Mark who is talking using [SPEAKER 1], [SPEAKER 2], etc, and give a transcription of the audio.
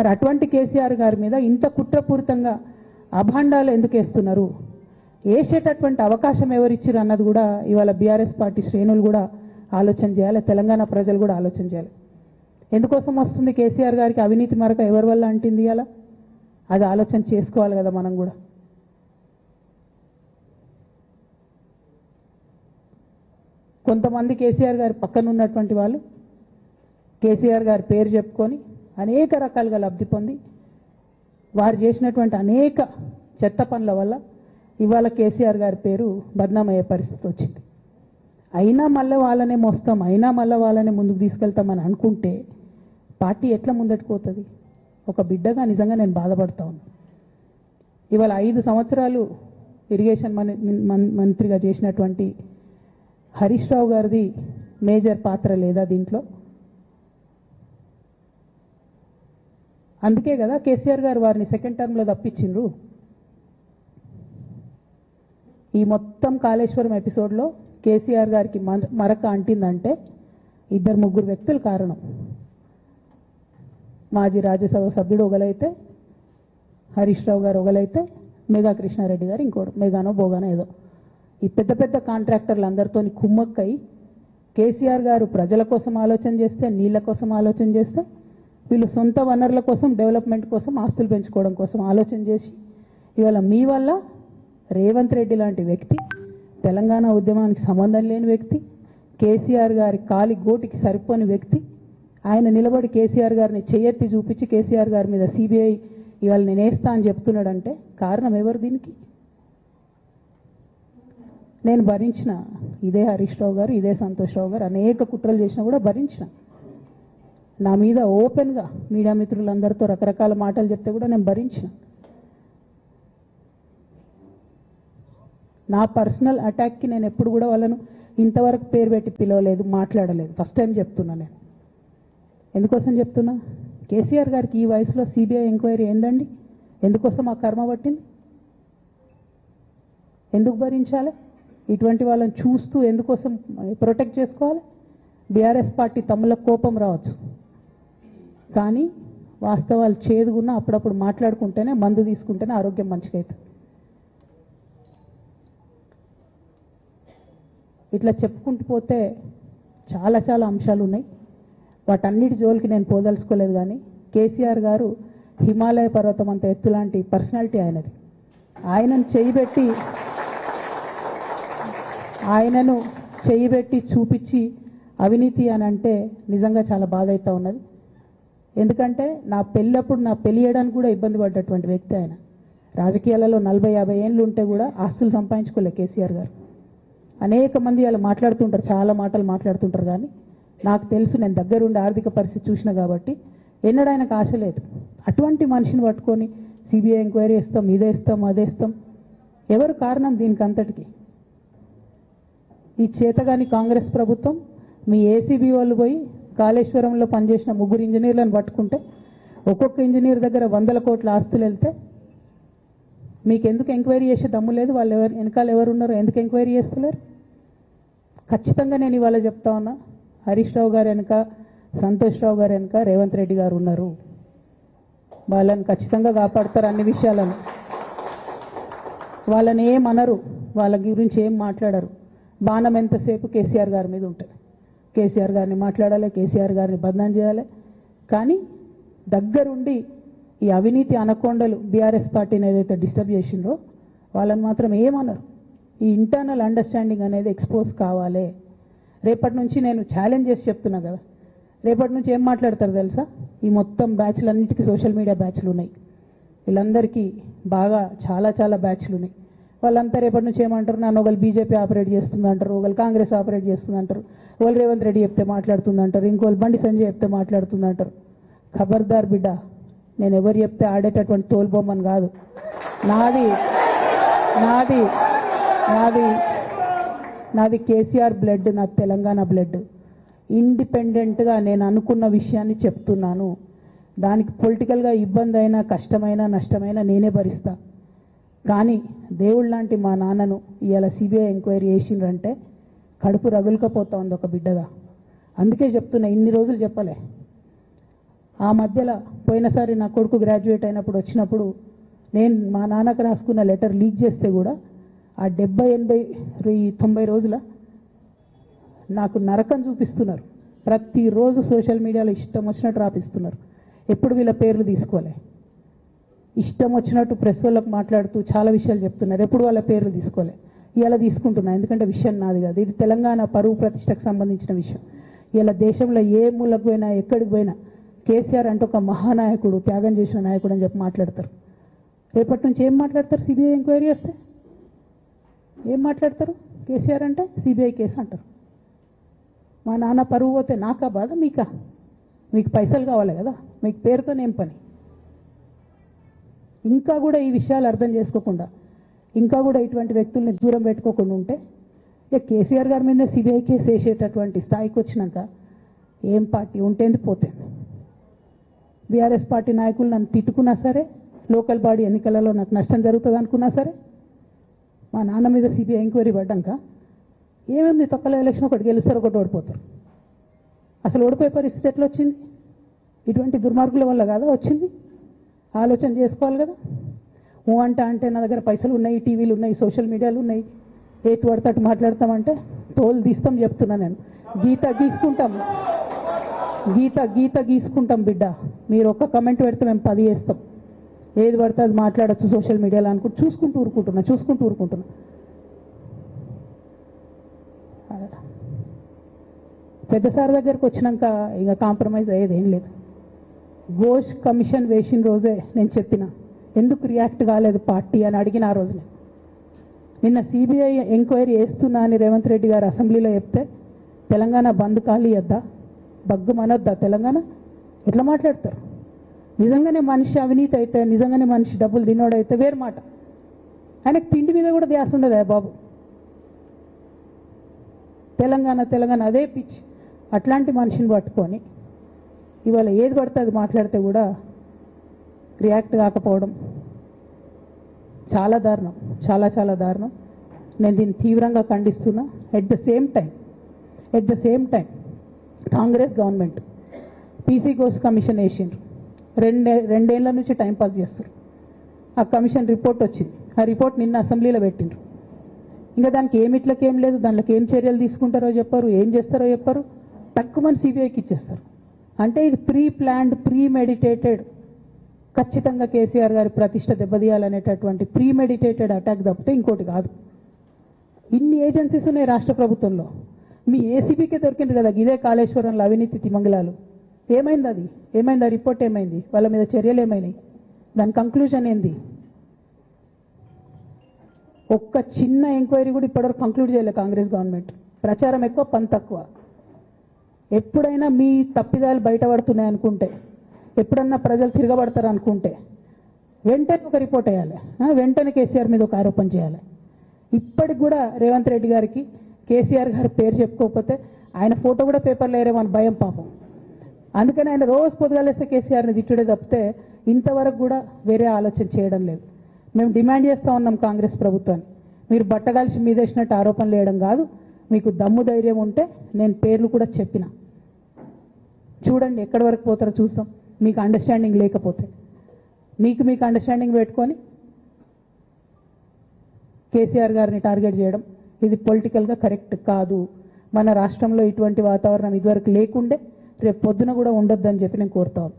[SPEAKER 1] మరి అటువంటి కేసీఆర్ గారి మీద ఇంత కుట్రపూరితంగా అభాండాలు ఎందుకు వేస్తున్నారు? వేసేటటువంటి అవకాశం ఎవరిచ్చారు అన్నది కూడా ఇవాళ బీఆర్ఎస్ పార్టీ శ్రేణులు కూడా ఆలోచన చేయాలి తెలంగాణ ప్రజలు కూడా ఆలోచన చేయాలి. ఎందుకోసం వస్తుంది కేసీఆర్ గారికి అవినీతి మరక ఎవరి వల్ల అంటింది అలా అది ఆలోచన చేసుకోవాలి కదా మనం కూడా. కొంతమంది కేసీఆర్ గారి పక్కన ఉన్నటువంటి వాళ్ళు కేసీఆర్ గారి పేరు చెప్పుకొని అనేక రకాలుగా లబ్ధి పొంది వారు చేసినటువంటి అనేక చెత్త పనుల వల్ల ఇవాళ కేసీఆర్ గారి పేరు బద్నామయ్యే పరిస్థితి వచ్చింది. అయినా మళ్ళీ వాళ్ళనే మోస్తాం అయినా మళ్ళీ వాళ్ళనే ముందుకు తీసుకెళ్తామని అనుకుంటే పార్టీ ఎట్లా ముందట్టుకుపోతుంది పోతుంది ఒక బిడ్డగా నిజంగా నేను బాధపడతా ఉన్నా. ఇవాళ ఐదు సంవత్సరాలు ఇరిగేషన్ మంత్రిగా చేసినటువంటి హరీష్ రావు గారిది మేజర్ పాత్ర లేదా దీంట్లో? అందుకే కదా కేసీఆర్ గారు వారిని సెకండ్ టర్మ్లో తప్పించిండ్రు. ఈ మొత్తం కాళేశ్వరం ఎపిసోడ్లో కేసీఆర్ గారికి మరక అంటిందంటే ఇద్దరు ముగ్గురు వ్యక్తులు కారణం. మాజీ రాజ్యసభ సభ్యుడు ఒకలైతే హరీష్ రావు గారు ఒకలైతే మెగా కృష్ణారెడ్డి గారు ఇంకోటి మెగానో బోగానో ఏదో. ఈ పెద్ద పెద్ద కాంట్రాక్టర్లు అందరితో కుమ్మక్కై కేసీఆర్ గారు ప్రజల కోసం ఆలోచన చేస్తే నీళ్ళ కోసం ఆలోచన చేస్తే వీళ్ళు సొంత వనరుల కోసం డెవలప్మెంట్ కోసం ఆస్తులు పెంచుకోవడం కోసం ఆలోచన చేసి ఇవాళ మీ వల్ల రేవంత్ రెడ్డి లాంటి వ్యక్తి తెలంగాణ ఉద్యమానికి సంబంధం లేని వ్యక్తి కేసీఆర్ గారి కాలి గోటికి సరిపోని వ్యక్తి ఆయన నిలబడి కేసీఆర్ గారిని చేయెత్తి చూపించి కేసీఆర్ గారి మీద సిబిఐ ఇవాళ నేనేస్తా అని చెప్తున్నాడంటే కారణం ఎవరు దీనికి? నేను భరించిన ఇదే హరీష్ రావు గారు ఇదే సంతోష్ రావు గారు అనేక కుట్రలు చేసినా కూడా భరించిన. నా మీద ఓపెన్గా మీడియా మిత్రులందరితో రకరకాల మాటలు చెప్తే కూడా నేను భరించిన. నా పర్సనల్ అటాక్కి నేను ఎప్పుడు కూడా వాళ్ళను ఇంతవరకు పేరు పెట్టి పిలవలేదు మాట్లాడలేదు. ఫస్ట్ టైం చెప్తున్నా నేను. ఎందుకోసం చెప్తున్నా? కేసీఆర్ గారికి ఈ వయసులో సిబిఐ ఎంక్వైరీ ఏందండి? ఎందుకోసం ఆ కర్మ పట్టింది? ఎందుకు భరించాలి? ఇటువంటి వాళ్ళని చూస్తూ ఎందుకోసం ప్రొటెక్ట్ చేసుకోవాలి? బీఆర్ఎస్ పార్టీ తమ్ముల కోపం రావచ్చు. కానీ వాస్తవాలు చేదుగున్నా అప్పుడప్పుడు మాట్లాడుకుంటేనే మందు తీసుకుంటేనే ఆరోగ్యం మంచిగా అవుతుంది ఇట్లా చెప్పుకుంటూ పోతే చాలా చాలా అంశాలు ఉన్నాయి వాటన్నిటి జోలికి నేను పోదలుచుకోలేదు కానీ కేసీఆర్ గారు హిమాలయ పర్వతం అంత ఎత్తు లాంటి పర్సనాలిటీ ఆయనది. ఆయనను చేయిబెట్టి ఆయనను చేయిబెట్టి చూపించి అవినీతి అని అంటే నిజంగా చాలా బాధ అవుతూ ఉన్నది. ఎందుకంటే నా పెళ్ళప్పుడు నా పెళ్ళి చేయడానికి కూడా ఇబ్బంది పడ్డటువంటి వ్యక్తి ఆయన. రాజకీయాలలో నలభై యాభై ఏళ్ళు ఉంటే కూడా ఆస్తులు సంపాదించుకోలే కేసీఆర్ గారు. అనేక మంది అలా మాట్లాడుతుంటారు చాలా మాటలు మాట్లాడుతుంటారు కానీ నాకు తెలుసు నేను దగ్గరుండి ఆర్థిక పరిస్థితి చూసిన కాబట్టి ఎన్నడూ ఆయనకు ఆశ లేదు. అటువంటి మనిషిని పట్టుకొని సిబిఐ ఎంక్వైరీ ఇస్తాం ఇదేస్తాం అదేస్తాం ఎవరు కారణం దీనికి అంతటికి? ఈ చేతగాని కాంగ్రెస్ ప్రభుత్వం మీ ఏసీబీ వాళ్ళు పోయి కాళేశ్వరంలో పనిచేసిన ముగ్గురు ఇంజనీర్లను పట్టుకుంటే ఒక్కొక్క ఇంజనీర్ దగ్గర వందల కోట్ల ఆస్తులు వెళ్తే మీకు ఎందుకు ఎంక్వైరీ చేసే దమ్ము లేదు? వాళ్ళు ఎవరు వెనకాల ఎవరు ఉన్నారో ఎందుకు ఎంక్వైరీ చేస్తలేరు? ఖచ్చితంగా నేను ఇవాళ చెప్తా ఉన్నా హరీష్ రావు గారు వెనక సంతోష్ రావు గారు వెనక రేవంత్ రెడ్డి గారు ఉన్నారు. వాళ్ళని ఖచ్చితంగా కాపాడతారు అన్ని విషయాలను. వాళ్ళని ఏం అనరు వాళ్ళ గురించి ఏం మాట్లాడరు. బాణం ఎంతసేపు కేసీఆర్ గారి మీద ఉంటుంది. కేసీఆర్ గారిని మాట్లాడాలి కేసీఆర్ గారిని బదనాం చేయాలి. కానీ దగ్గరుండి ఈ అవినీతి అనకొండలు బీఆర్ఎస్ పార్టీని ఏదైతే డిస్టర్బ్ చేసిండ్రో వాళ్ళని మాత్రం ఏమనరు. ఈ ఇంటర్నల్ అండర్స్టాండింగ్ అనేది ఎక్స్పోజ్ కావాలి. రేపటి నుంచి నేను ఛాలెంజ్ చేసి చెప్తున్నా కదా. రేపటి నుంచి ఏం మాట్లాడతారు తెలుసా? ఈ మొత్తం బ్యాచ్లన్నిటికీ సోషల్ మీడియా బ్యాచ్లు ఉన్నాయి వీళ్ళందరికీ బాగా చాలా చాలా బ్యాచ్లు ఉన్నాయి వాళ్ళంతా రేపటి నుంచి ఏమంటారు? నన్ను ఒకళ్ళు బీజేపీ ఆపరేట్ చేస్తుంది అంటారు ఒకళ్ళు కాంగ్రెస్ ఆపరేట్ చేస్తుంది అంటారు ఒకళ్ళు రేవంత్ రెడ్డి చెప్తే మాట్లాడుతుంది అంటారు ఇంకోళ్ళు బండి సంజయ్ చెప్తే మాట్లాడుతుంది అంటారు ఖబర్దార్ బిడ్డ నేను ఎవరు చెప్తే ఆడేటటువంటి తోలుబొమ్మని కాదు. నాది నాది నాది నాది కేసీఆర్ బ్లడ్ నాది తెలంగాణ బ్లడ్. ఇండిపెండెంట్గా నేను అనుకున్న విషయాన్ని చెప్తున్నాను. దానికి పొలిటికల్గా ఇబ్బంది అయినా కష్టమైనా నష్టమైనా నేనే భరిస్తా. కానీ దేవుళ్ళ లాంటి మా నాన్నను ఇవాళ సిబిఐ ఎంక్వైరీ చేసిండ్రంటే కడుపు రగులుకపోతా ఉంది ఒక బిడ్డగా. అందుకే చెప్తున్నా ఇన్ని రోజులు చెప్పలే. ఆ మధ్యలో పోయినసారి నా కొడుకు గ్రాడ్యుయేట్ అయినప్పుడు వచ్చినప్పుడు నేను మా నాన్నకు రాసుకున్న లెటర్ లీక్ చేస్తే కూడా ఆ డెబ్బై ఎనభై తొంభై రోజుల నాకు నరకం చూపిస్తున్నారు. ప్రతిరోజు సోషల్ మీడియాలో ఇష్టం వచ్చినట్టు రాపిస్తున్నారు. ఎప్పుడు వీళ్ళ పేర్లు తీసుకోలే. ఇష్టం వచ్చినట్టు ప్రెస్ వాళ్ళకు మాట్లాడుతూ చాలా విషయాలు చెప్తున్నారు. ఎప్పుడు వాళ్ళ పేర్లు తీసుకోలే. ఇలా తీసుకుంటున్నా. ఎందుకంటే విషయం నాది కాదు. ఇది తెలంగాణ పరువు ప్రతిష్టకు సంబంధించిన విషయం. ఇలా దేశంలో ఏ మూలకు పోయినా ఎక్కడికి పోయినా కేసీఆర్ అంటే ఒక మహానాయకుడు త్యాగం చేసిన నాయకుడు అని చెప్పి మాట్లాడతారు. రేపటి నుంచి ఏం మాట్లాడతారు? సిబిఐ ఎంక్వైరీ వస్తే? ఏం మాట్లాడతారు? కేసీఆర్ అంటే సిబిఐ కేసు అంటారు. మా నాన్న పరువు పోతే నాకా బాధ? మీకా? మీకు పైసలు కావాలి కదా? మీకు పేరుతో పేరుతోనేం పని. ఇంకా కూడా ఈ విషయాలు అర్థం చేసుకోకుండా ఇంకా కూడా ఇటువంటి వ్యక్తుల్ని దూరం పెట్టుకోకుండా ఉంటే ఇక కేసీఆర్ గారి మీద సిబిఐ కేసు వేసేటటువంటి స్థాయికి వచ్చినాక ఏం పార్టీ ఉంటేంది పోతుంది బీఆర్ఎస్ పార్టీ నాయకులు నన్ను తిట్టుకున్నా సరే లోకల్ బాడీ ఎన్నికలలో నాకు నష్టం జరుగుతుంది అనుకున్నా సరే మా నాన్న మీద సిబిఐ ఎంక్వైరీ పడ్డాక ఏముంది తొక్కల ఎలక్షన్ ఒకటి గెలుస్తారు ఒకటి ఓడిపోతారు. అసలు ఓడిపోయే పరిస్థితి ఎట్లా వచ్చింది? ఇటువంటి దుర్మార్గుల వల్ల కాదా వచ్చింది? ఆలోచన చేసుకోవాలి కదా. ఊ అంట అంటే నా దగ్గర పైసలు ఉన్నాయి టీవీలు ఉన్నాయి సోషల్ మీడియాలు ఉన్నాయి. ఏటు పడితే అటు మాట్లాడతామంటే తోలు తీస్తాం చెప్తున్నా నేను. గీత గీసుకుంటాం. గీత గీత గీసుకుంటాం బిడ్డ. మీరు ఒక్క కమెంట్ పెడితే మేము పది వేస్తాం. ఏది పడితే అది మాట్లాడచ్చు సోషల్ మీడియాలో అనుకుంటూ చూసుకుంటూ ఊరుకుంటున్నా చూసుకుంటూ ఊరుకుంటున్నా. పెద్ద సార్ దగ్గరకు వచ్చినాక ఇక కాంప్రమైజ్ అయ్యేది ఏం లేదు. ఘోష్ కమిషన్ వేసిన రోజే నేను చెప్పిన. ఎందుకు రియాక్ట్ కాలేదు పార్టీ అని అడిగిన ఆ రోజునే. నిన్న సిబిఐ ఎంక్వైరీ వేస్తున్నా అని రేవంత్ రెడ్డి గారు అసెంబ్లీలో చెప్తే తెలంగాణ బంద్ ఖాళీ వద్దా బగ్గు మనొద్దా తెలంగాణ? ఎట్లా మాట్లాడతారు? నిజంగానే మనిషి అవినీతి అయితే నిజంగానే మనిషి డబ్బులు తినోడైతే వేరు మాట. ఆయనకు తిండి మీద కూడా ధ్యాస ఉండదా బాబు? తెలంగాణ తెలంగాణ అదే పిచ్ అట్లాంటి మనిషిని పట్టుకొని ఇవాళ ఏది పడితే అది మాట్లాడితే కూడా రియాక్ట్ కాకపోవడం చాలా దారుణం చాలా చాలా దారుణం. నేను దీన్ని తీవ్రంగా ఖండిస్తున్నా. At the same time at the same time Congress government PC course commission వేసిండ్రు. రెండే రెండేళ్ళ నుంచి టైం పాస్ చేస్తారు. ఆ కమిషన్ రిపోర్ట్ వచ్చింది. ఆ రిపోర్ట్ నిన్న అసెంబ్లీలో పెట్టిండ్రు. ఇంకా దానికి ఏమిట్లకేం లేదు. దాంట్లోకి ఏం చర్యలు తీసుకుంటారో చెప్పారు ఏం చేస్తారో చెప్పారు. తక్కువ మంది సిబిఐకి ఇచ్చేస్తారు. అంటే ఇది ప్రీ ప్లాన్డ్ ప్రీ మెడిటేటెడ్ ఖచ్చితంగా కేసీఆర్ గారి ప్రతిష్ట దెబ్బతీయాలనేటటువంటి ప్రీ మెడిటేటెడ్ అటాక్ తప్పితే ఇంకోటి కాదు. ఇన్ని ఏజెన్సీస్ ఉన్నాయి రాష్ట్ర ప్రభుత్వంలో. మీ ఏసీబీకే దొరికింది కదా ఇదే కాళేశ్వరంలో అవినీతి తిమంగళాలు. ఏమైంది అది? ఏమైంది? ఆ రిపోర్ట్ ఏమైంది? వాళ్ళ మీద చర్యలు ఏమైనాయి? దాని కంక్లూజన్ ఏంది? ఒక్క చిన్న ఎంక్వైరీ కూడా ఇప్పటివరకు కంక్లూడ్ చేయలేదు కాంగ్రెస్ గవర్నమెంట్. ప్రచారం ఎక్కువ పని తక్కువ. ఎప్పుడైనా మీ తప్పిదాలు బయటపడుతున్నాయి అనుకుంటే ఎప్పుడన్నా ప్రజలు తిరగబడతారు అనుకుంటే వెంటనే ఒక రిపోర్ట్ వేయాలి. వెంటనే కేసీఆర్ మీద ఒక ఆరోపణ చేయాలి. ఇప్పటికి కూడా రేవంత్ రెడ్డి గారికి కేసీఆర్ గారి పేరు చెప్పుకోకపోతే ఆయన ఫోటో కూడా పేపర్లో వేరేమని అని భయం పాపం. అందుకని ఆయన రోజు పొద్దుగాలేస్తే కేసీఆర్ని తిట్టుడే తప్పితే ఇంతవరకు కూడా వేరే ఆలోచన చేయడం లేదు. మేము డిమాండ్ చేస్తూ ఉన్నాం కాంగ్రెస్ ప్రభుత్వాన్ని. మీరు బట్టగాల్సి మీదేసినట్టు ఆరోపణలు వేయడం కాదు. మీకు దమ్ము ధైర్యం ఉంటే నేను పేర్లు కూడా చెప్పిన. చూడండి ఎక్కడి వరకు పోతారో చూస్తాం. మీకు అండర్స్టాండింగ్ లేకపోతే. మీకు మీకు అండర్స్టాండింగ్ పెట్టుకొని కేసీఆర్ గారిని టార్గెట్ చేయడం ఇది పొలిటికల్గా కరెక్ట్ కాదు. మన రాష్ట్రంలో ఇటువంటి వాతావరణం ఇదివరకు లేకుండే రేపు పొద్దున కూడా ఉండొద్దని చెప్పి నేను కోరుతాను